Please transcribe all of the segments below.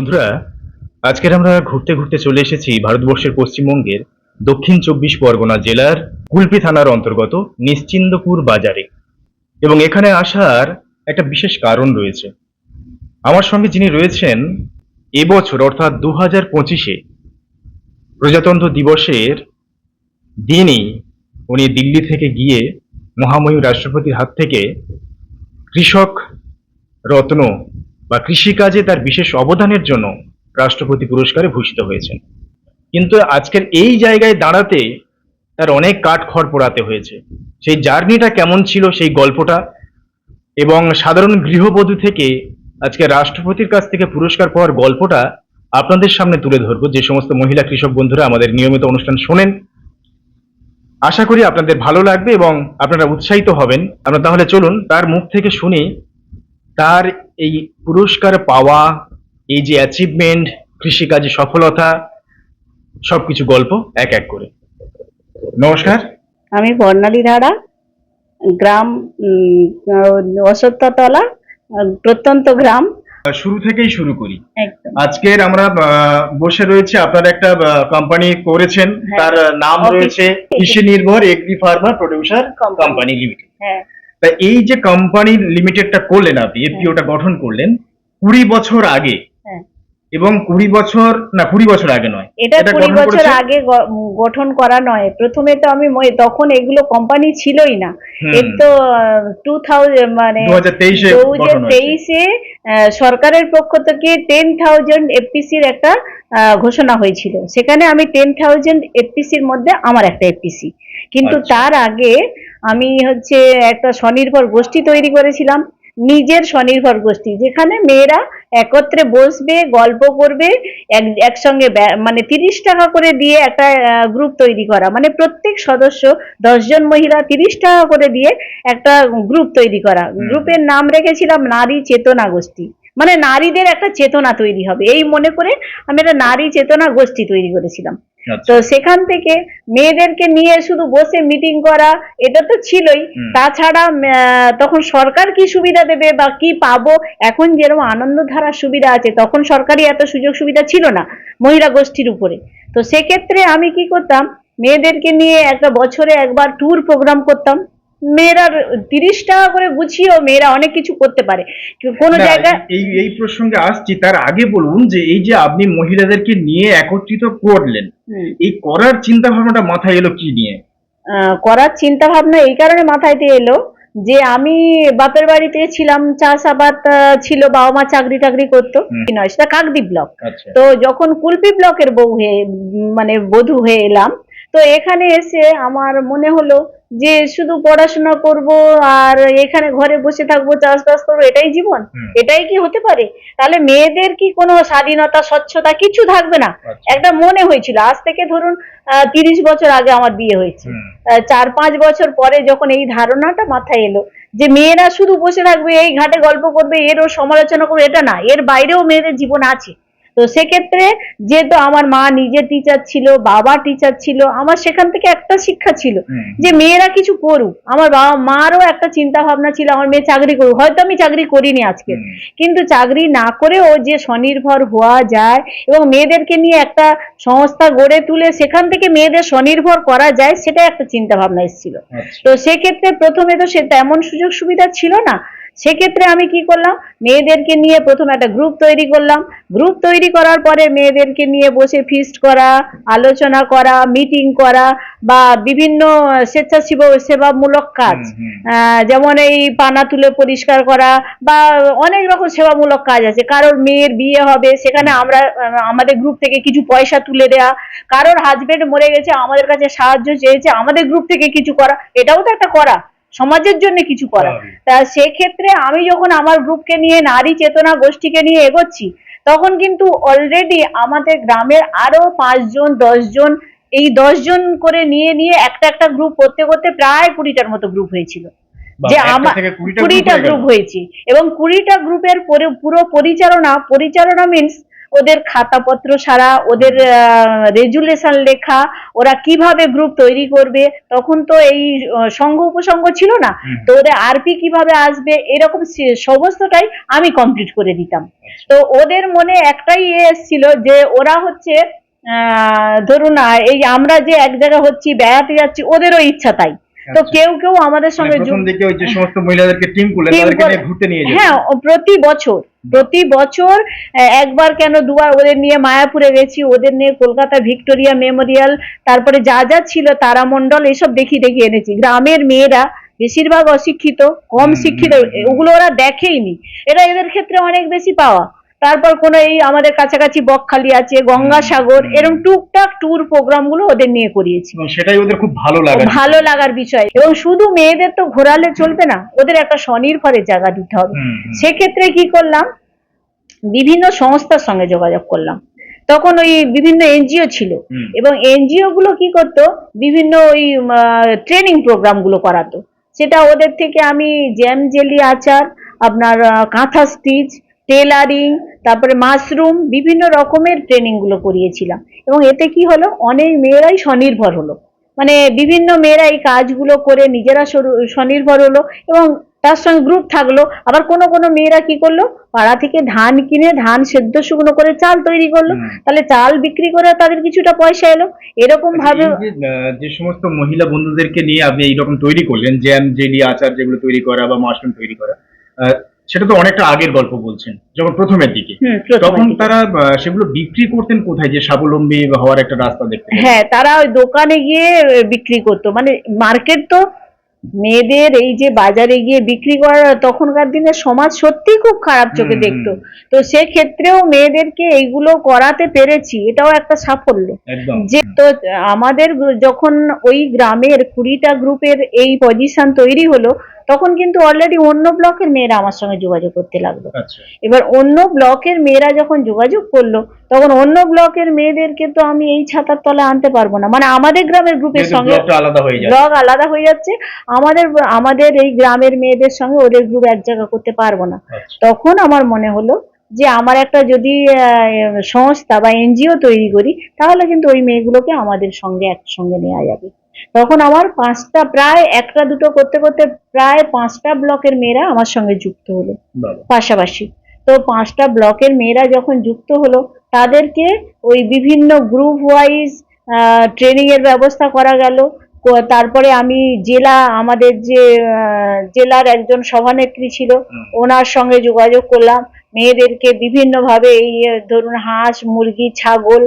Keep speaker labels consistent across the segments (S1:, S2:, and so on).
S1: বন্ধুরা, আজকের আমরা ঘুরতে ঘুরতে চলে এসেছি ভারতবর্ষের পশ্চিমবঙ্গের দক্ষিণ চব্বিশ পরগনা জেলার কুলপি থানার অন্তর্গত নিশ্চিন্দপুর বাজারে। এবং এখানে আসার একটা বিশেষ কারণ রয়েছে। আমার সঙ্গে যিনি রয়েছেন এবছর অর্থাৎ দু হাজার পঁচিশে প্রজাতন্ত্র দিবসের দিনই উনি দিল্লি থেকে গিয়ে মহামহিম রাষ্ট্রপতির হাত থেকে কৃষক রত্ন বা কৃষিকাজে তার বিশেষ অবদানের জন্য রাষ্ট্রপতি পুরস্কারে ভূষিত হয়েছেন। কিন্তু আজকের এই জায়গায় দাঁড়াতে তার অনেক কাঠ খড় পোড়াতে হয়েছে। সেই জার্নিটা কেমন ছিল সেই গল্পটা? এবং সাধারণ গৃহবধূ থেকে আজকে রাষ্ট্রপতির কাছ থেকে পুরস্কার পাওয়ার গল্পটা আপনাদের সামনে তুলে ধরবো। যে সমস্ত মহিলা কৃষক বন্ধুরা আমাদের নিয়মিত অনুষ্ঠান শোনেন, আশা করি আপনাদের ভালো লাগবে এবং আপনারা উৎসাহিত হবেন। আমরা তাহলে চলুন, তার মুখ থেকে শুনি তার এই পুরস্কার পাওয়া এই যে অ্যাচিভমেন্ট কৃষিকাজে সফলতা সবকিছু গল্প এক এক করে। নমস্কার।
S2: আমি বর্ণালী ধারা গ্রাম আহ, প্রত্যন্ত গ্রাম।
S1: শুরু থেকেই শুরু করি। আজকের আমরা বসে রয়েছে আপনার একটা কোম্পানি করেছেন।
S2: হ্যাঁ।
S1: তার নাম রয়েছে কৃষি নির্ভর agri farmer producer company limited
S2: হ্যাঁ।
S1: তা এই যে কোম্পানি লিমিটেডটা করলেন আপনি এফপিওটা গঠন করলেন কুড়ি বছর আগে
S2: হ্যাঁ।
S1: এবং কুড়ি বছর না কুড়ি বছর আগে নয়
S2: এটা কুড়ি বছর আগে গঠন করা নয়। প্রথমে তো আমি তখন এগুলো কোম্পানি ছিলই না। এর তো টু থাউজেন্ড মানে
S1: 2023 এ
S2: দু হাজার তেইশে সরকারের পক্ষ থেকে টেন থাউজেন্ড এফপিসির একটা ঘোষণা হয়েছিল। সেখানে আমি টেন থাউজেন্ড এফপিসির মধ্যে আমার একটা এফপিসি কিন্তু
S1: আচ্ছা।
S2: তার আগে আমি হচ্ছে একটা স্বনির্ভর গোষ্ঠী তৈরি করেছিলাম নিজের স্বনির্ভর গোষ্ঠী যেখানে মেয়েরা একত্রে বসবে গল্প করবে এক একসঙ্গে মানে তিরিশ টাকা করে দিয়ে একটা গ্রুপ তৈরি করা। মানে প্রত্যেক সদস্য দশজন মহিলা তিরিশ টাকা করে দিয়ে একটা গ্রুপ তৈরি করা। গ্রুপের নাম রেখেছিলাম নারী চেতনা গোষ্ঠী। মানে নারীদের একটা চেতনা তৈরি হবে। এই মনে করে আমি একটা নারী চেতনা গোষ্ঠী তৈরি করেছিলাম।
S1: আচ্ছা।
S2: তো সেখান থেকে মেয়েদেরকে নিয়ে শুধু বসে মিটিং করা এটা তো ছিলই। তাছাড়া তখন সরকার কি সুবিধা দেবে বা কি পাবো? এখন যেরকম আনন্দধারার সুবিধা আছে তখন সরকারি এত সুযোগ সুবিধা ছিল না মহিলা গোষ্ঠীর উপরে। তো সেক্ষেত্রে আমি কি করতাম? মেয়েদেরকে নিয়ে একটা বছরে একবার ট্যুর প্রোগ্রাম করতাম। মেয়েরা তিরিশ টাকা করে গুছিয়েও মেয়েরা অনেক কিছু করতে পারে। কোনো
S1: না,
S2: জায়গায়
S1: এই এই প্রসঙ্গে আসছি। তার আগে বলুন যে এই যে আপনি মহিলাদেরকে নিয়ে একত্রিত করলেন এই করার চিন্তা ভাবনাটা মাথায় এলো কি নিয়ে?
S2: করার চিন্তা ভাবনা এই কারণে মাথায় দিয়ে এলো যে আমি বাপের বাড়িতে ছিলাম চাষাবাদ আহ, ছিল বাবা মা চাকরি টাকরি করতো কি নয় সেটা কাকদ্বীপ ব্লক।
S1: আচ্ছা।
S2: তো যখন কুলপি ব্লকের বউ হয়ে মানে বধূ হয়ে এলাম তো এখানে এসে আমার মনে হলো যে শুধু পড়াশোনা করব আর এখানে ঘরে বসে থাকব চাষবাস করব এটাই জীবন। এটাই কি হতে পারে? তাহলে মেয়েদের কি কোনো স্বাধীনতা স্বচ্ছতা কিছু থাকবে না?
S1: আচ্ছা।
S2: একটা মনে হয়েছিল আজ থেকে ধরুন আহ, তিরিশ বছর আগে আমার বিয়ে হয়েছে। চার পাঁচ বছর পরে যখন এই ধারণাটা মাথায় এলো যে মেয়েরা শুধু বসে থাকবে এই ঘাটে গল্প করবে এরও সমালোচনা করবে এটা না এর বাইরেও মেয়েদের জীবন আছে। তো সেক্ষেত্রে যেহেতু আমার মা নিজে টিচার ছিল বাবা টিচার ছিল আমার সেখান থেকে একটা শিক্ষা ছিল যে মেয়েরা কিছু করুক। আমার বাবা মারও একটা চিন্তা ভাবনা ছিল আমার মেয়ে চাকরি করুক। হয়তো আমি চাকরি করিনি আজকে। কিন্তু চাকরি না করেও যে স্বনির্ভর হওয়া যায় এবং মেয়েদেরকে নিয়ে একটা সংস্থা গড়ে তুলে সেখান থেকে মেয়েদের স্বনির্ভর করা যায় সেটা একটা চিন্তা ভাবনা এসেছিল।
S1: আচ্ছা।
S2: তো সেক্ষেত্রে প্রথমে তো সে তেমন সুযোগ সুবিধা ছিল না। সেক্ষেত্রে আমি কি করলাম? মেয়েদেরকে নিয়ে প্রথম একটা গ্রুপ তৈরি করলাম। গ্রুপ তৈরি করার পরে মেয়েদেরকে নিয়ে বসে ফিস্ট করা আলোচনা করা মিটিং করা বা বিভিন্ন স্বেচ্ছাসেবা সেবামূলক কাজ। যেমন এই পানা তুলে পরিষ্কার করা বা অনেক রকম সেবামূলক কাজ আছে। কারোর মেয়ের বিয়ে হবে সেখানে আমরা আমাদের গ্রুপ থেকে কিছু পয়সা তুলে দেওয়া কারোর হাজবেন্ড মরে গেছে আমাদের কাছে সাহায্য চেয়েছে আমাদের গ্রুপ থেকে কিছু করা। এটাও তো একটা করা। সমাজের জন্য কিছু করা তা সেক্ষেত্রে আমি যখন আমার গ্রুপকে নিয়ে নারী চেতনা গোষ্ঠীকে নিয়ে এগোচ্ছি তখন কিন্তু অলরেডি আমাদের গ্রামের আরও পাঁচজন দশজন এই দশজন করে নিয়ে নিয়ে একটা একটা গ্রুপ করতে করতে প্রায় কুড়িটার মতো গ্রুপ হয়েছিল। যে আমার
S1: কুড়িটা।
S2: গ্রুপ হয়েছে। এবং কুড়িটা গ্রুপের পুরো পরিচালনা পরিচালনা মিন্স ওদের খাতাপত্র সারা ওদের রেজুলেশন লেখা ওরা কীভাবে গ্রুপ তৈরি করবে তখন তো এই সংঘ উপসংঘ ছিল না। তো ওদের আরপি কীভাবে আসবে এরকম সমস্তটাই আমি কমপ্লিট করে দিতাম। তো ওদের মনে একটাই ইয়ে এসেছিল যে ওরা হচ্ছে ধরুন এই আমরা যে এক জায়গায় হচ্ছি বেড়াতে যাচ্ছি ওদেরও ইচ্ছা তাই। তো
S1: আচ্ছা।
S2: কেউ কেউ আমাদের সঙ্গে
S1: মানে প্রথম দিকে ওই যে সমস্ত মহিলাদেরকে টিম করলে তাদেরকে নিয়ে ঘুরতে নিয়ে যেত
S2: হ্যাঁ প্রতি বছর প্রতি বছর একবার কেন দুবার ওদের নিয়ে মায়াপুরে গেছি ওদের নিয়ে কলকাতা ভিক্টোরিয়া মেমোরিয়াল তারপরে যা যা ছিল তারামণ্ডল এসব দেখি দেখি এনেছি। গ্রামের মেয়েরা বেশিরভাগ অশিক্ষিত কম শিক্ষিত। ওগুলো ওরা দেখেইনি। এটা এদের ক্ষেত্রে অনেক বেশি পাওয়া। তারপর কোনো এই আমাদের কাছাকাছি বকখালি আছে গঙ্গাসাগর। এরকম টুকটাক ট্যুর প্রোগ্রামগুলো ওদের নিয়ে করিয়েছি।
S1: সেটাই ওদের খুব ভালো লাগে
S2: ভালো লাগার বিষয়। এবং শুধু মেয়েদের তো ঘোরালে চলবে না ওদের একটা স্বনির্ভরের জায়গা দিতে হবে। সেক্ষেত্রে কি করলাম বিভিন্ন সংস্থার সঙ্গে যোগাযোগ করলাম। তখন ওই বিভিন্ন এনজিও ছিল। এবং এনজিও গুলো কি করতো বিভিন্ন ওই ট্রেনিং প্রোগ্রামগুলো করাতো। সেটা ওদের থেকে আমি জ্যাম জেলি আচার আপনার কাঁথা স্টিচ টেলারিং তারপরে মাশরুম বিভিন্ন রকমের ট্রেনিংগুলো করিয়েছিলাম। এবং এতে কি হলো? অনেক মেয়েরাই স্বনির্ভর হলো। মানে বিভিন্ন মেয়েরা এই কাজগুলো করে নিজেরা স্বনির্ভর হলো এবং তার সঙ্গে গ্রুপ থাকল। আবার কোনো কোনো মেয়েরা কি করল? পাড়া থেকে ধান কিনে ধান সেদ্ধ শুকনো করে চাল তৈরি করল। তাহলে চাল বিক্রি করে তাদের কিছুটা পয়সা এলো। এরকম ভাবে
S1: যে, সমস্ত মহিলা বন্ধুদেরকে নিয়ে আপনি এইরকম তৈরি করলেন জ্যাম জেলি আচার যেগুলো তৈরি করা বা মাশরুম তৈরি করা সেটা তো অনেকটা আগের গল্প বলছেন যখন প্রথমের দিকে। তখন তারা সেগুলো বিক্রি করতেন কোথায়? যে স্বাবলম্বী হওয়ার একটা রাস্তা দেখতে
S2: হ্যাঁ তারা ওই দোকানে গিয়ে বিক্রি করতো। মানে মার্কেট তো মেয়েদের এই যে বাজারে গিয়ে বিক্রি করার তখনকার দিনে সমাজ সত্যি খুব খারাপ চোখে দেখতো। তো সেক্ষেত্রেও মেয়েদেরকে এইগুলো করাতে পেরেছি এটাও একটা সাফল্য। যে তো আমাদের যখন ওই গ্রামের কুড়িটা গ্রুপের এই পজিশন তৈরি হলো তখন কিন্তু অলরেডি অন্য ব্লকের মেয়েরা আমার সঙ্গে যোগাযোগ করতে লাগল।
S1: আচ্ছা।
S2: এবার অন্য ব্লকের মেয়েরা যখন যোগাযোগ করল তখন অন্য ব্লকের মেয়েদেরকে তো আমি এই ছাতার তলে আনতে পারব না। মানে আমাদের গ্রামের গ্রুপের সঙ্গে
S1: হয়ে
S2: ব্লক আলাদা হয়ে যাচ্ছে আমাদের আমাদের এই গ্রামের মেয়েদের সঙ্গে ওদের গ্রুপ এক জায়গা করতে পারব না।
S1: আচ্ছা।
S2: তখন আমার মনে হলো যে আমার একটা যদি সংস্থা বা এনজিও তৈরি করি তাহলে কিন্তু ওই মেয়েগুলোকে আমাদের সঙ্গে একসঙ্গে নেওয়া যাবে। তখন আমার পাঁচটা প্রায় একটা দুটো করতে করতে প্রায় পাঁচটা ব্লকের মেয়েরা আমার সঙ্গে যুক্ত হলো। পাশাপাশি। তো পাঁচটা ব্লকের মেয়েরা যখন যুক্ত হলো তাদেরকে ওই বিভিন্ন গ্রুপ ওয়াইজ ট্রেনিং এর ব্যবস্থা করা গেল। তারপরে আমি জেলা আমাদের যে জেলার একজন সভানেত্রী ছিল ওনার সঙ্গে যোগাযোগ করলাম। মেয়েদেরকে বিভিন্নভাবে এই ধরুন হাঁস মুরগি ছাগল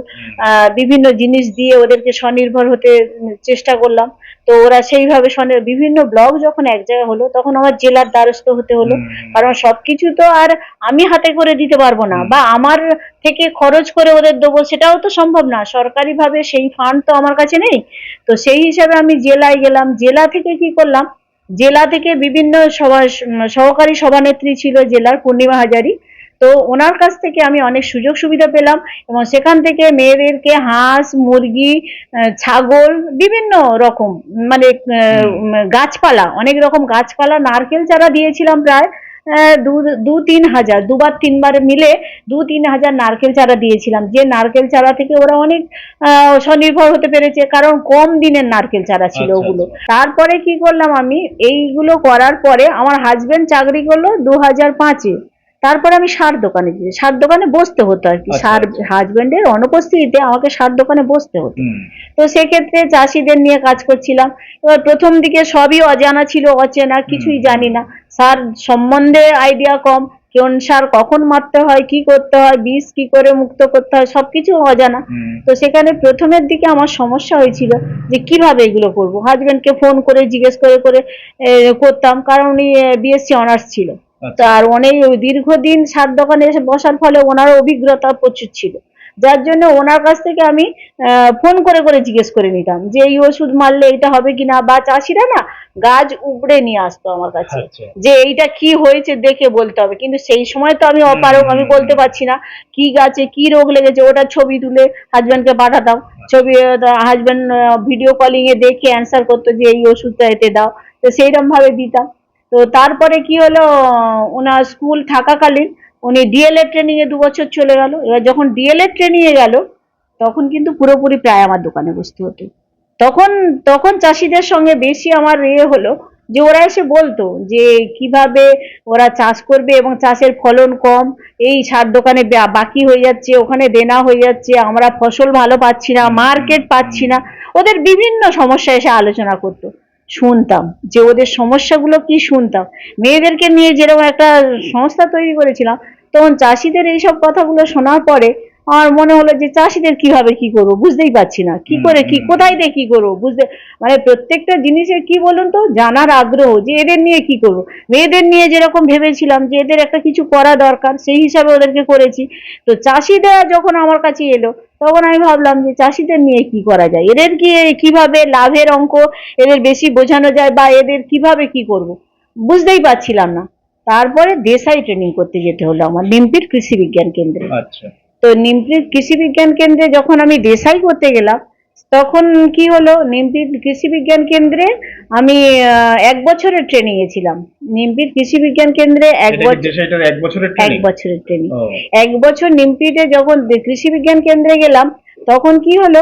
S2: বিভিন্ন জিনিস দিয়ে ওদেরকে স্বনির্ভর হতে চেষ্টা করলাম। তো ওরা সেইভাবে বিভিন্ন ব্লক যখন এক জায়গায় হলো তখন আমার জেলার দ্বারস্থ হতে হলো। কারণ সবকিছু তো আর আমি হাতে করে দিতে পারব না বা আমার থেকে খরচ করে ওদের দেবো সেটাও তো সম্ভব না। সরকারি ভাবে সেই ফান্ড তো আমার কাছে নেই। তো সেই হিসাবে আমি জেলায় গেলাম। জেলা থেকে কি করলাম? জেলা থেকে বিভিন্ন সভা সহকারী সভানেত্রী ছিল জেলার পূর্ণিমা হাজারি। তো ওনার কাছ থেকে আমি অনেক সুযোগ সুবিধা পেলাম এবং সেখান থেকে মেয়েদেরকে হাঁস মুরগি ছাগল বিভিন্ন রকম মানে গাছপালা অনেক রকম গাছপালা নারকেল চারা দিয়েছিলাম প্রায় দু দু তিন হাজার দুবার তিনবার মিলে দু তিন হাজার নারকেল চারা দিয়েছিলাম। যে নারকেল চারা থেকে ওরা অনেক স্বনির্ভর হতে পেরেছে কারণ কম দিনের নারকেল চারা ছিল
S1: আচ্ছা,
S2: ওগুলো।
S1: আচ্ছা।
S2: তারপরে কি করলাম আমি এইগুলো করার পরে আমার হাজবেন্ড চাকরি করল দু হাজার পাঁচে। তারপরে আমি সার দোকানে দিই সার দোকানে বসতে হতো আর কি।
S1: আচ্ছা,
S2: সার
S1: আচ্ছা।
S2: হাজবেন্ডের অনুপস্থিতিতে আমাকে সার দোকানে বসতে হতো। তো সেক্ষেত্রে চাষিদের নিয়ে কাজ করছিলাম। এবার প্রথম দিকে সবই অজানা ছিল অচেনা কিছুই জানি না। সার সম্বন্ধে আইডিয়া কম কোন সার কখন মারতে হয় কি করতে হয় বীজ কি করে মুক্ত করতে হয় সবকিছু অজানা। তো সেখানে প্রথমের দিকে আমার সমস্যা হয়েছিল যে কীভাবে এগুলো করব। হাজবেন্ডকে ফোন করে জিজ্ঞেস করে করে করতাম। কারণ উনি বিএসসি অনার্স ছিল।
S1: আচ্ছা।
S2: তার অনেক দীর্ঘদিন সার দোকানে এসে বসার ফলে ওনার অভিজ্ঞতা প্রচুর ছিল। যার জন্য ওনার কাছ থেকে আমি ফোন করে করে জিজ্ঞেস করে নিতাম যে এই ওষুধ মারলে এটা হবে কিনা? বা চাষিরা না গাছ উপড়ে নিয়ে আসতো আমার কাছে।
S1: আচ্ছা।
S2: যে এইটা কি হয়েছে দেখে বলতে হবে। কিন্তু সেই সময় তো আমি অপারক আমি বলতে পারছি না কি গাছে কি রোগ লেগেছে। ওটা ছবি তুলে হাজবেন্ডকে পাঠাতাম। ছবি হাজবেন্ড ভিডিও কলিং এ দেখে অ্যান্সার করতো যে এই ওষুধটা এতে দাও। তো সেইরকম ভাবে দিতাম। তো তারপরে কি হলো, ওনার স্কুল থাকাকালীন উনি ডিএলএড ট্রেনিং দু বছর চলে গেল। এবার যখন ডিএলএড ট্রেনিং এ গেল, তখন কিন্তু পুরোপুরি প্রায় আমার দোকানে বসতে হতো। তখন তখন চাষিদের সঙ্গে বেশি আমার ইয়ে হলো যে ওরা এসে বলতো যে কীভাবে ওরা চাষ করবে এবং চাষের ফলন কম, এই সার দোকানে বাকি হয়ে যাচ্ছে, ওখানে দেনা হয়ে যাচ্ছে, আমরা ফসল ভালো পাচ্ছি না, মার্কেট পাচ্ছি না। ওদের বিভিন্ন সমস্যা এসে আলোচনা করতো। শুনতাম যে ওদের সমস্যাগুলো কি শুনতাম। মেয়েদেরকে নিয়ে যেরকম একটা সংস্থা তৈরি করেছিলাম, তখন চাষিদের এইসব কথাগুলো শোনার পরে আমার মনে হলো যে চাষিদের কীভাবে কি করব বুঝতেই পারছি না। কি করে কি কোথায় দিয়ে কি করব বুঝতে মানে প্রত্যেকটা জিনিসের কি বলুন তো জানার আগ্রহ যে এদের নিয়ে কি করব। মেয়েদের নিয়ে যেরকম ভেবেছিলাম যে এদের একটা কিছু করা দরকার সেই হিসাবে ওদেরকে করেছি। তো চাষিরা যখন আমার কাছে এলো তখন আমি ভাবলাম যে চাষিদের নিয়ে কি করা যায়? এদের কি কীভাবে লাভের অঙ্ক এদের বেশি বোঝানো যায় বা এদের কীভাবে কি করব? বুঝতেই পারছিলাম না। তারপরে দেশাই ট্রেনিং করতে যেতে হলো আমার নিমপির কৃষি বিজ্ঞান কেন্দ্রে।
S1: আচ্ছা।
S2: তো নিমপ্রিত কৃষি বিজ্ঞান কেন্দ্রে যখন আমি দেশাই করতে গেলাম তখন কি হলো? নিমপ্রিত কৃষি বিজ্ঞান কেন্দ্রে আমি এক বছরের ট্রেনিং এ ছিলাম। নিমপির কৃষি বিজ্ঞান কেন্দ্রে এক বছর
S1: এক বছরের
S2: এক
S1: ট্রেনিং
S2: বছরের ট্রেনিং এক বছর নিমপ্রিতে যখন কৃষি বিজ্ঞান কেন্দ্রে গেলাম তখন কি হলো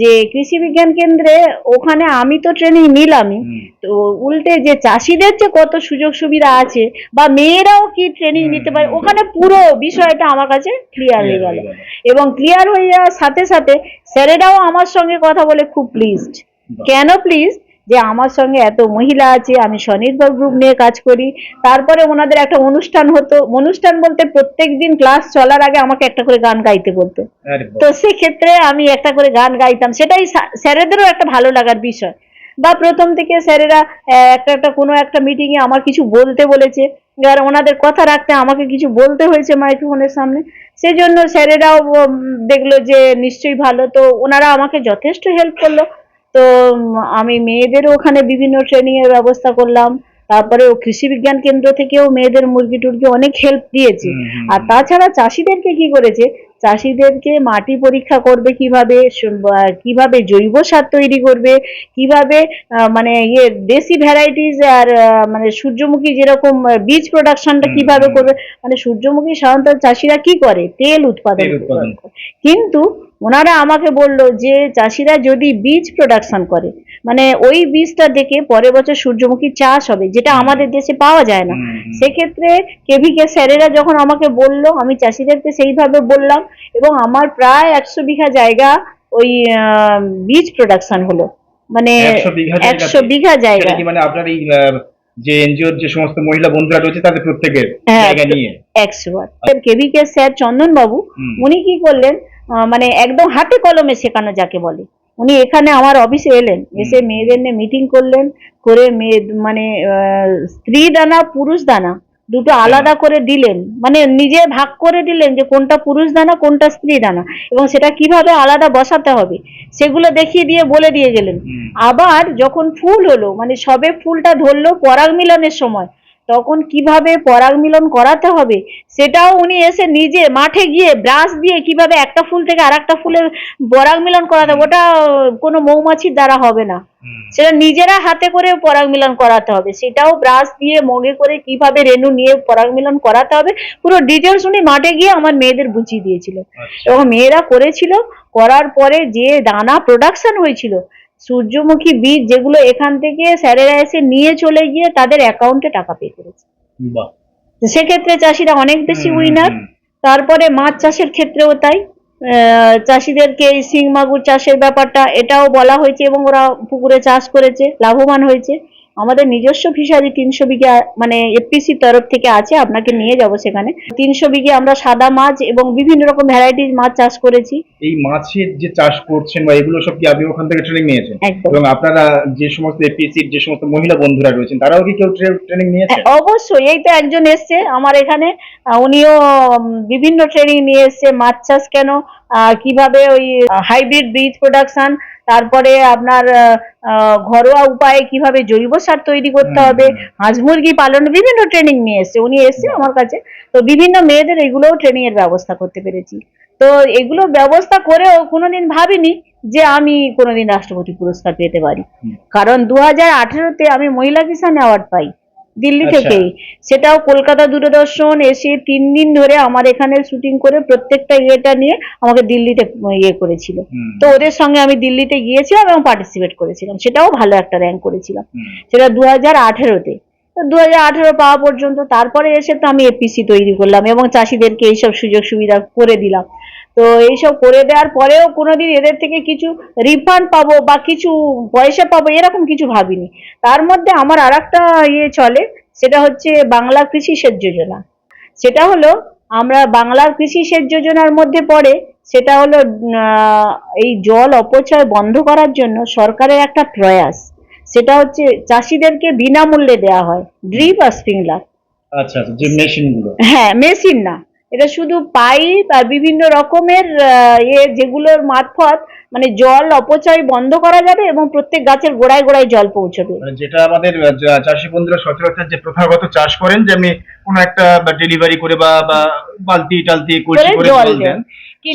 S2: যে কৃষি বিজ্ঞান কেন্দ্রে ওখানে আমি তো ট্রেনিং নিলামই। তো উল্টে যে চাষিদের যে কত সুযোগ সুবিধা আছে বা মেয়েরাও কি ট্রেনিং নিতে পারে ওখানে পুরো বিষয়টা আমার কাছে ক্লিয়ার হয়ে গেল। এবং ক্লিয়ার হয়ে যাওয়ার সাথে সাথে স্যারেরাও আমার সঙ্গে কথা বলে খুব প্লিজড কেন প্লিজ যে আমার সঙ্গে এত মহিলা আছে আমি স্বনির্ভর গ্রুপ নিয়ে কাজ করি। তারপরে ওনাদের একটা অনুষ্ঠান হতো। অনুষ্ঠান বলতে প্রত্যেক দিন ক্লাস চলার আগে আমাকে একটা করে গান গাইতে বলতো। তো সেক্ষেত্রে আমি একটা করে গান গাইতাম। সেটাই স্যারেদেরও একটা ভালো লাগার বিষয়। বা প্রথম থেকে স্যারেরা একটা একটা কোনো একটা মিটিংয়ে আমার কিছু বলতে বলেছে। এবার ওনাদের কথা রাখতে আমাকে কিছু বলতে হয়েছে মাইক্রোফোনের সামনে। সেই জন্য স্যারেরাও দেখল যে নিশ্চয়ই ভালো। তো ওনারা আমাকে যথেষ্ট হেল্প করল। তো আমি মেয়েদেরও ওখানে বিভিন্ন ট্রেনিং এর ব্যবস্থা করলাম। তারপরে ও কৃষি বিজ্ঞান কেন্দ্র থেকেও মেয়েদের মুরগি টুরগি অনেক হেল্প দিয়েছে। আর তাছাড়া চাষিদেরকে কি করেছে? চাষিদেরকে মাটি পরীক্ষা করবে কীভাবে কীভাবে জৈব সার তৈরি করবে কীভাবে মানে ইয়ে দেশি ভ্যারাইটিস আর মানে সূর্যমুখী যেরকম বীজ প্রোডাকশনটা কীভাবে করবে মানে সূর্যমুখী সাধারণত চাষিরা কি করে? তেল উৎপাদন। কিন্তু ওনারা আমাকে বলল যে চাষিরা যদি বীজ প্রোডাকশন করে মানে ওই বীজটা দেখে পরের বছর সূর্যমুখী চাষ হবে যেটা আমাদের দেশে পাওয়া যায় না। সেক্ষেত্রে কেভিকে স্যারেরা যখন আমাকে বলল আমি চাষিদেরকে সেইভাবে বললাম এবং আমার প্রায় একশো বিঘা জায়গা ওই বীজ প্রোডাকশন হলো। মানে
S1: 100 বিঘা জায়গাতে?
S2: একশো বিঘা জায়গা।
S1: মানে আপনার এই যে এনজিওর যে সমস্ত মহিলা বন্ধুরা রয়েছে তাদের প্রত্যেকের
S2: হ্যাঁ,
S1: জায়গা নিয়ে?
S2: একশো কেভিকে স্যার চন্দন বাবু উনি কি করলেন মানে একদম হাতে কলমে শেখানো যাকে বলে। উনি এখানে আমার অফিসে এলেন এসে মেয়েদের নিয়ে মিটিং করলেন করে মেয়ে মানে স্ত্রী দানা পুরুষ দানা দুটো আলাদা করে দিলেন। মানে নিজে ভাগ করে দিলেন যে কোনটা পুরুষ দানা কোনটা স্ত্রী দানা এবং সেটা কীভাবে আলাদা বসাতে হবে সেগুলো দেখিয়ে দিয়ে বলে দিয়ে গেলেন। আবার যখন ফুল হলো মানে সবে ফুলটা ধরলো পরাগ মিলনের সময় তখন কীভাবে পরাগ মিলন করাতে হবে সেটাও উনি এসে নিজে মাঠে গিয়ে ব্রাশ দিয়ে কীভাবে একটা ফুল থেকে আর একটা ফুলের পরাগ মিলন করাতে হবে ওটা কোনো মৌমাছির দ্বারা হবে না। সেটা নিজেরা হাতে করে পরাগ মিলন করাতে হবে সেটাও ব্রাশ দিয়ে মগে করে কীভাবে রেনু নিয়ে পরাগ মিলন করাতে হবে পুরো ডিটেলস উনি মাঠে গিয়ে আমার মেয়েদের বুঝিয়ে দিয়েছিল।
S1: আচ্ছা।
S2: এবং মেয়েরা করেছিল করার পরে যে দানা প্রোডাকশন হয়েছিল সূর্যমুখী বীজ যেগুলো এখান থেকে স্যারেরা এসে নিয়ে চলে গিয়ে তাদের অ্যাকাউন্টে টাকা পে করেছে। তো সেক্ষেত্রে চাষিরা অনেক বেশি উইনার তারপরে মাছ চাষের ক্ষেত্রেও তাই। আহ, চাষিদেরকে এই শিং মাগুর চাষের ব্যাপারটা এটাও বলা হয়েছে এবং ওরা পুকুরে চাষ করেছে লাভবান হয়েছে। আমাদের নিজস্ব ফিশারি তিনশো বিঘা মানে এফপিসির তরফ থেকে আছে আপনাকে নিয়ে যাব সেখানে। তিনশো বিঘে আমরা সাদা মাছ এবং বিভিন্ন রকম ভ্যারাইটিস মাছ চাষ করেছি।
S1: এই মাছের যে চাষ করছেন বা এগুলো সব কি আপনি ওখান থেকে ট্রেনিং নিয়েছেন? এবং আপনারা যে সমস্ত এপিসির যে সমস্ত মহিলা বন্ধুরা রয়েছেন তারাও কি কেউ ট্রেনিং নিয়েছেন
S2: হ্যাঁ, অবশ্যই। এই তো একজন এসছে আমার এখানে উনিও বিভিন্ন ট্রেনিং নিয়ে এসছে মাছ চাষ কেন কীভাবে ওই হাইব্রিড বীজ প্রোডাকশন তারপরে আপনার ঘরোয়া উপায়ে কীভাবে জৈব সার তৈরি করতে হবে হাঁস মুরগি পালন বিভিন্ন ট্রেনিং নিয়ে এসছে উনি এসছে আমার কাছে। তো বিভিন্ন মেয়েদের এগুলোও ট্রেনিং এর ব্যবস্থা করতে পেরেছি। তো এগুলো ব্যবস্থা করেও কোনোদিন ভাবিনি যে আমি কোনোদিন রাষ্ট্রপতি পুরস্কার পেতে পারি। কারণ দু হাজার আঠেরোতে আমি মহিলা কিষাণ অ্যাওয়ার্ড পাই। দিল্লি
S1: আচ্ছা।
S2: থেকেই। সেটাও কলকাতা দূরদর্শন এসে তিন দিন ধরে আমার এখানে শুটিং করে প্রত্যেকটা ইয়েটা নিয়ে আমাকে দিল্লিতে ইয়ে করেছিল। তো ওদের সঙ্গে আমি দিল্লিতে গিয়েছিলাম এবং পার্টিসিপেট করেছিলাম। সেটাও ভালো একটা র্যাঙ্ক করেছিলাম। সেটা দু হাজার আঠেরোতে। দু হাজার আঠেরো পাওয়া পর্যন্ত তারপরে এসে তো আমি এপিসি তৈরি করলাম এবং চাষিদেরকে এইসব সুযোগ সুবিধা করে দিলাম। তো এইসব করে দেওয়ার পরেও কোনোদিন এদের থেকে কিছু রিফান্ড পাবো বা কিছু পয়সা পাবো এরকম কিছু ভাবিনি। তার মধ্যে আমার আর একটা ইয়ে চলে সেটা হচ্ছে বাংলা কৃষি সেচ যোজনা। সেটা হলো আমরা বাংলার কৃষি সেচ যোজনার মধ্যে পড়ে সেটা হলো এই জল অপচয় বন্ধ করার জন্য সরকারের একটা প্রয়াস। সেটা হচ্ছে চাষিদেরকে বিনামূল্যে দেওয়া হয়। ড্রিপ আর স্প্রিংলার।
S1: আচ্ছা আচ্ছা যে
S2: হ্যাঁ মেশিন না। এটা শুধু পাইপ আর বিভিন্ন রকমের ইয়ে যেগুলোর মারফত মানে জল অপচয় বন্ধ করা যাবে এবং প্রত্যেক গাছের গোড়ায় গোড়ায় জল পৌঁছবে।
S1: মানে যেটা আমাদের চাষি বন্ধুরা সচরাচর যে প্রথাগত চাষ করেন যে আমি কোনো একটা ডেলিভারি করে বা বালতি টালতি কলসি
S2: করে জল দেন।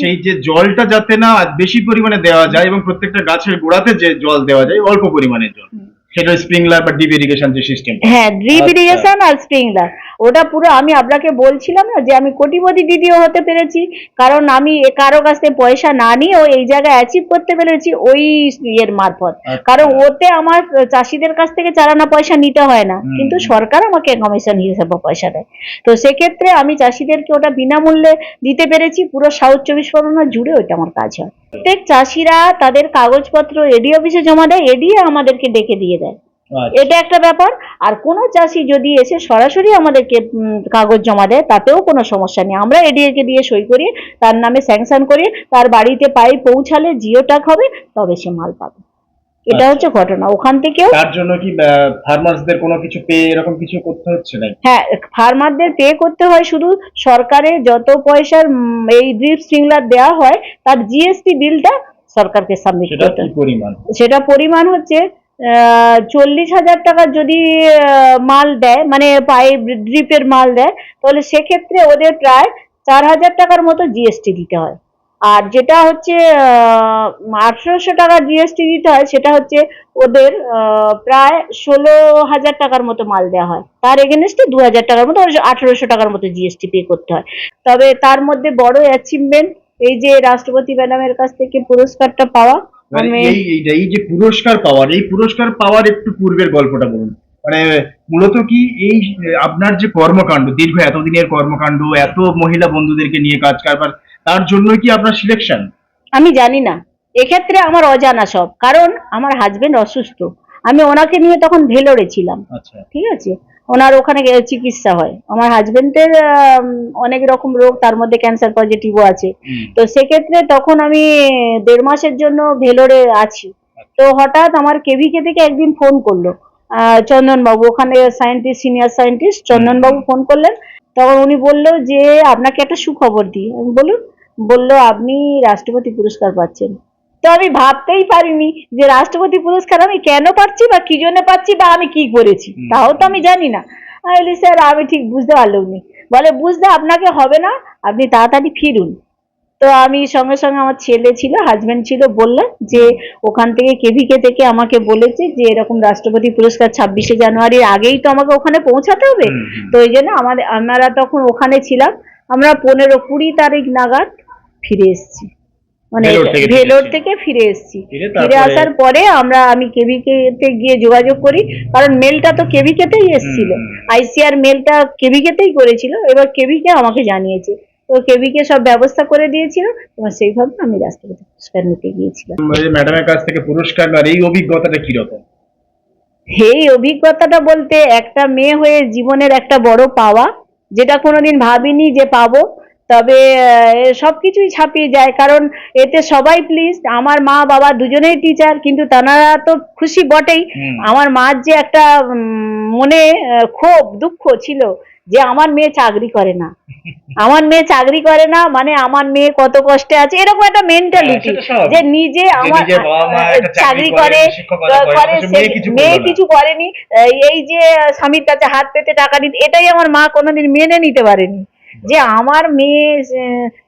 S1: সেই যে জলটা যাতে না বেশি পরিমাণে দেওয়া যায় এবং প্রত্যেকটা গাছের গোড়াতে যে জল দেওয়া যায় অল্প পরিমাণের জল। সেটা স্প্রিংলার বা ডিপ ইরিগেশন যে সিস্টেম
S2: হ্যাঁ ড্রিপ
S1: আচ্ছা।
S2: ইরিগেশন আর স্প্রিংলার ওটা পুরো আমি আপনাকে বলছিলাম না যে আমি কোটিপতি দিদিও হতে পেরেছি কারণ আমি কারও কাছ থেকে পয়সা না নিয়েও এই জায়গায় অ্যাচিভ করতে পেরেছি ওই ইয়ের মারফত।
S1: আচ্ছা।
S2: কারণ ওতে আমার চাষিদের কাছ থেকে চারানা পয়সা নিতে হয় না। কিন্তু সরকার আমাকে কমিশন হিসেবে পয়সা দেয়। তো সেক্ষেত্রে আমি চাষিদেরকে ওটা বিনামূল্যে দিতে পেরেছি পুরো সাউথ চব্বিশ পরগনা জুড়ে ওইটা আমার কাজ হয়। প্রত্যেক চাষিরা তাদের কাগজপত্র এডি অফিসে জমা দেয় এডি আমাদেরকে ডেকে দিয়ে দেয়। এটা একটা ব্যাপার। আর কোনো চাষি যদি এসে সরাসরি আমাদেরকে কাগজ জমা দেয় তাতেও কোনো সমস্যা নেই। আমরা এডিএকে দিয়ে সই করিয়ে তার নামে স্যাংশন করিয়ে তার বাড়িতে পাইপ পৌঁছালে জিও টাক হবে তবে সে মাল পাবে। এটা
S1: আচ্ছা।
S2: হচ্ছে ঘটনা। ওখান থেকেও
S1: তার জন্য কি ফার্মার্সদের কোনো কিছু পে এরকম কিছু করতে হচ্ছে না
S2: হ্যাঁ ফার্মারদের পে করতে হয় শুধু সরকারের যত পয়সার এই ড্রিপ স্প্রিংলার দেওয়া হয় তার জিএসটি বিলটা সরকারকে সাবমিট করতে সেটা পরিমাণ হচ্ছে চল্লিশ হাজার টাকার যদি মাল দেয় মানে পাইপ ড্রিপের মাল দেয়, তাহলে সেক্ষেত্রে ওদের প্রায় চার হাজার টাকার মতো জিএসটি দিতে হয়। আর যেটা হচ্ছে আঠেরোশো টাকা জিএসটি দিতে হয়, সেটা হচ্ছে ওদের প্রায় ষোলো হাজার টাকার মতো মাল দেওয়া হয়। তার এগেনস্টে দু হাজার টাকার মতো আঠেরোশো টাকার মতো জিএসটি পে করতে হয়। তবে তার মধ্যে বড় অ্যাচিভমেন্ট এই যে রাষ্ট্রপতি ম্যাডামের কাছ থেকে পুরস্কারটা পাওয়া
S1: মানে এই এইটা এই যে পুরস্কার পাওয়ার এই পুরস্কার পাওয়ার একটু পূর্বের গল্পটা বলুন। মানে মূলত কি এই আপনার যে কর্মকাণ্ড দীর্ঘ এতদিনের কর্মকাণ্ড এত মহিলা বন্ধুদেরকে নিয়ে কাজ কারবার তার জন্য কি আপনার সিলেকশন
S2: আমি জানি না। এক্ষেত্রে আমার অজানা সব। কারণ আমার হাজবেন্ড অসুস্থ। আমি ওনাকে নিয়ে তখন ভেলোরে ছিলাম।
S1: আচ্ছা।
S2: ঠিক আছে? ওনার ওখানে চিকিৎসা হয়। আমার হাজবেন্ডের অনেক রকম রোগ তার মধ্যে ক্যান্সার পজিটিভও আছে। তো সেক্ষেত্রে তখন আমি দেড় মাসের জন্য ভেলোরে আছি। তো হঠাৎ আমার কেভিকে থেকে একদিন ফোন করল। চন্দনবাবু ওখানে সায়েন্টিস্ট সিনিয়র সায়েন্টিস্ট চন্দনবাবু ফোন করলেন। তখন উনি বলল যে আপনাকে একটা সুখবর দিই। আমি বলুন বলল আপনি রাষ্ট্রপতি পুরস্কার পাচ্ছেন। তো আমি ভাবতেই পারিনি যে রাষ্ট্রপতি পুরস্কার আমি কেন পাচ্ছি বা কি জন্য পাচ্ছি বা আমি কি করেছি। তাও তো আমি জানি না। আমি স্যার আমি ঠিক বুঝতে পারলাম নি। বলে বুঝতে আপনাকে হবে না আপনি তাড়াতাড়ি ফিরুন। তো আমি সঙ্গে সঙ্গে আমার ছেলে ছিল হাজবেন্ড ছিল বললেন যে ওখান থেকে কেভিকে থেকে আমাকে বলেছে যে এরকম রাষ্ট্রপতি পুরস্কার ছাব্বিশে জানুয়ারির আগেই তো আমাকে ওখানে পৌঁছাতে হবে। তো ওই জন্য আমাদের আমরা তখন ওখানে ছিলাম। আমরা পনেরো কুড়ি তারিখ নাগাদ ফিরে এসেছি। মানে
S1: ভেলোর থেকে ফিরে এসেছি।
S2: ফিরে আসার পরে আমরা আমি কেভিকে তে গিয়ে যোগাযোগ করি কারণ মেলটা তো কেভিকেতেই এসেছিল। আইসিআর মেলটা কেভিকেতেই করেছিল এবার কেভিকে আমাকে জানিয়েছে। তো কেভিকে সব ব্যবস্থা করে দিয়েছিল এবং সেইভাবে আমি রাষ্ট্রপতি পুরস্কার নিতে গিয়েছিলাম।
S1: ম্যাডামের কাছ থেকে পুরস্কার আর এই অভিজ্ঞতাটা কীরকম?
S2: এই অভিজ্ঞতাটা বলতে একটা মেয়ে হয়ে জীবনের একটা বড় পাওয়া যেটা কোনোদিন ভাবিনি যে পাবো তবে আহ, সবকিছুই ছাপিয়ে যায়। কারণ এতে সবাই প্লিজ আমার মা বাবা দুজনেই টিচার কিন্তু তারা তো খুশি বটেই। আমার মার যে একটা মনে ক্ষোভ দুঃখ ছিল যে আমার মেয়ে চাকরি করে না। আমার মেয়ে চাকরি করে না মানে আমার মেয়ে কত কষ্টে আছে। এরকম একটা মেন্টালিটি যে নিজে আমার
S1: চাকরি করে, মেয়ে কিছু
S2: করেনি। এই- যে স্বামীর কাছে হাত পেতে টাকা দিতে এটাই আমার মা কোনোদিন মেনে নিতে পারেনি। যে আমার মেয়ে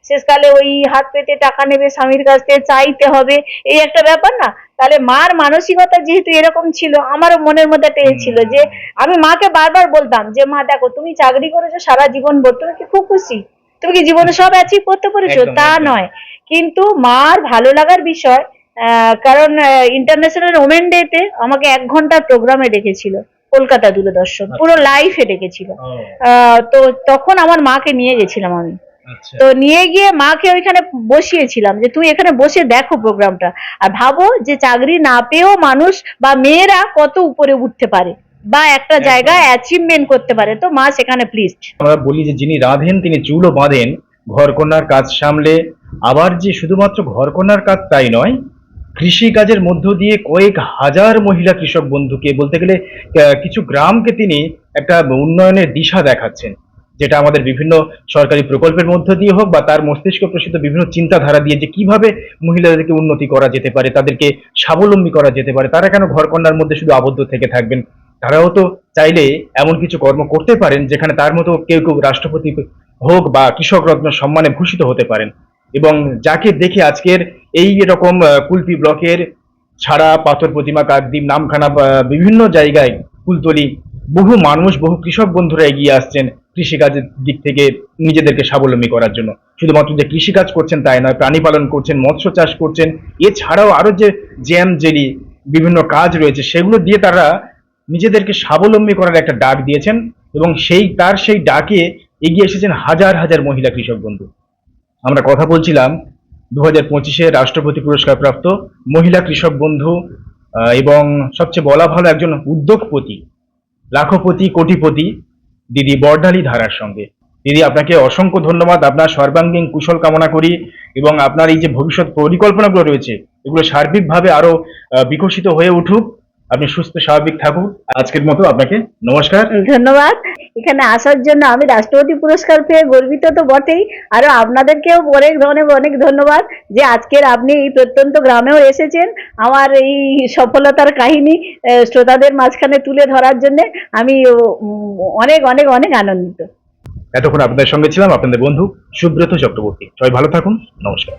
S2: শেষকালে ওই হাত পেতে টাকা নেবে স্বামীর কাছ থেকে চাইতে হবে এই একটা ব্যাপার না? তাহলে মার মানসিকতা যেহেতু এরকম ছিল আমারও মনের মধ্যে একটা ছিল যে আমি মাকে বারবার বলতাম যে মা দেখো তুমি চাকরি করেছ সারা জীবন ভর তুমি কি খুব খুশি? তুমি কি জীবনে সব অ্যাচিভ করতে পেরেছ? তা নয়। কিন্তু মার ভালো লাগার বিষয় আহ, কারণ ইন্টারন্যাশনাল ওমেন ডেতে আমাকে এক ঘণ্টার প্রোগ্রামে ডেকেছিল। কলকাতা দূরদর্শন পুরো লাইফে ডেকেছিল আহ, তো তখন আমার মাকে নিয়ে গেছিলাম আমি।
S1: আচ্ছা।
S2: তো নিয়ে গিয়ে মাকে ওইখানে বসিয়েছিলাম যে তুই এখানে বসে দেখো প্রোগ্রামটা আর ভাবো যে চাকরি না পেয়েও মানুষ বা মেয়েরা কত উপরে উঠতে পারে বা একটা। জায়গায় অ্যাচিভমেন্ট করতে পারে। তো মা সেখানে প্লিজ
S1: আমরা বলি যে যিনি রাঁধেন তিনি চুলও বাঁধেন। ঘরকন্যার কাজ সামলে। আবার যে শুধুমাত্র ঘরকন্যার কাজ তাই নয় কৃষি কাজের মধ্য দিয়ে কয়েক হাজার মহিলা কৃষক বন্ধুকে বলতে গেলে কিছু গ্রামকে তিনি একটা উন্নয়নের দিশা দেখাচ্ছেন, যেটা আমাদের বিভিন্ন সরকারি প্রকল্পের মধ্য দিয়ে হোক বা তার মস্তিষ্ক প্রসিত বিভিন্ন চিন্তাধারা দিয়ে যে কীভাবে মহিলাদেরকে উন্নতি করা যেতে পারে, তাদেরকে স্বাবলম্বী করা যেতে পারে, তারা কেন ঘরকন্যার মধ্যে শুধু আবদ্ধ থেকে থাকবেন? তারাও তো চাইলে এমন কিছু কর্ম করতে পারেন, যেখানে তার মতো কেউ কেউ রাষ্ট্রপতি হোক বা কৃষক রত্ন সম্মানে ভূষিত হতে পারেন। এবং যাকে দেখে আজকের এই রকম কুলপি ব্লকের ছাড়া পাথর প্রতিমা, কাকদ্বীপ, নামখানা বিভিন্ন জায়গায় কুলতলি বহু মানুষ, বহু কৃষক বন্ধুরা এগিয়ে আসছেন কৃষিকাজের দিক থেকে নিজেদেরকে স্বাবলম্বী করার জন্য। শুধুমাত্র যে কৃষিকাজ করছেন তাই নয় প্রাণী পালন করছেন, মৎস্য চাষ করছেন, এছাড়াও আরও যে জ্যাম, জেলি, বিভিন্ন কাজ রয়েছে, সেগুলো দিয়ে তারা নিজেদেরকে স্বাবলম্বী করার একটা ডাক দিয়েছেন এবং সেই তার সেই ডাকে এগিয়ে এসেছেন হাজার হাজার মহিলা কৃষক বন্ধু। আমরা কথা বলছিলাম দু হাজার পঁচিশে রাষ্ট্রপতি পুরস্কার প্রাপ্ত মহিলা কৃষক বন্ধু এবং সবচেয়ে বলা ভালো একজন উদ্যোগপতি, লাখপতি, কোটিপতি, দিদি বর্ণালী ধারার সঙ্গে। দিদি, আপনাকে অসংখ্য ধন্যবাদ। আপনার সর্বাঙ্গীন কুশল কামনা করি এবং আপনার এই যে ভবিষ্যৎ পরিকল্পনাগুলো রয়েছে, এগুলো সার্বিকভাবে আরও বিকশিত হয়ে উঠুক। আপনি সুস্থ, স্বাভাবিক থাকুন আজকের মতো আপনাকে নমস্কার।
S2: ধন্যবাদ। এখানে আসার জন্য আমি রাষ্ট্রপতি পুরস্কার পেয়ে গর্বিত তো বটেই। আরও আপনাদেরকেও অনেক অনেক অনেক ধন্যবাদ যে আজকের আপনি এই প্রত্যন্ত গ্রামেও এসেছেন। আমার এই সফলতার কাহিনী শ্রোতাদের মাঝখানে তুলে ধরার জন্য আমি অনেক অনেক অনেক আনন্দিত।
S1: এতক্ষণ আপনাদের সঙ্গে ছিলাম আপনাদের বন্ধু সুব্রত চক্রবর্তী। সবাই ভালো থাকুন, নমস্কার।